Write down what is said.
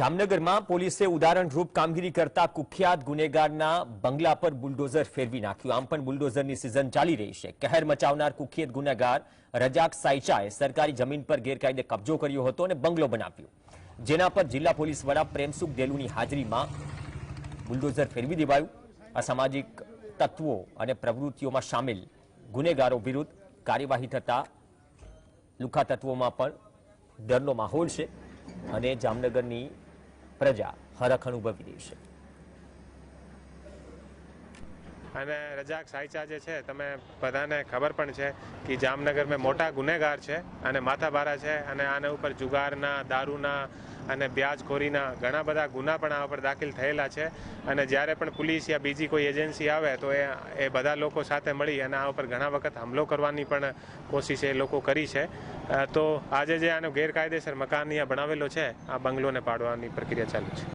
જામનગરમાં પોલીસે ઉદાહરણરૂપ કામગીરી કરતા કુખ્યાત ગુનેગારના બંગલા પર બુલડોઝર ફેરવી નાખ્યું. આમ પણ બુલડોઝરની સિઝન ચાલી રહી છે. કહેર મચાવનાર કુખ્યાત ગુનેગાર રજાક સાયચાએ સરકારી જમીન પર ગેરકાયદે કબજો કર્યો હતો અને બંગલો બનાવ્યો. જેના પર જિલ્લા પોલીસ વડા પ્રેમસુખ દેલુની હાજરીમાં બુલડોઝર ફેરવી દેવાયું. અસામાજિક તત્વો અને પ્રવૃત્તિઓમાં સામેલ ગુનેગારો વિરુદ્ધ કાર્યવાહી થતા લુખા તત્વોમાં પણ ડરનો માહોલ છે અને જામનગરની પ્રજા હરખ અનુભવી રહી છે. અને રજાક સાયચા જે છે, તમે બધાને ખબર પણ છે કે જામનગર મેં મોટા ગુનેગાર છે અને માથાભારા છે અને આના ઉપર જુગારના, દારૂના અને વ્યાજખોરીના ઘણા બધા ગુના પણ આ ઉપર દાખલ થયેલા છે. અને જ્યારે પણ પોલીસ યા બીજી કોઈ એજન્સી આવે તો એ એ બધા લોકો સાથે મળી અને આ ઉપર ઘણા વખત હુમલો કરવાની પણ કોશિશ એ લોકો કરી છે. તો આજે જે આનો ગેરકાયદેસર મકાન અહીંયા બનાવેલો છે, આ બંગલોને પાડવાની પ્રક્રિયા ચાલુ છે.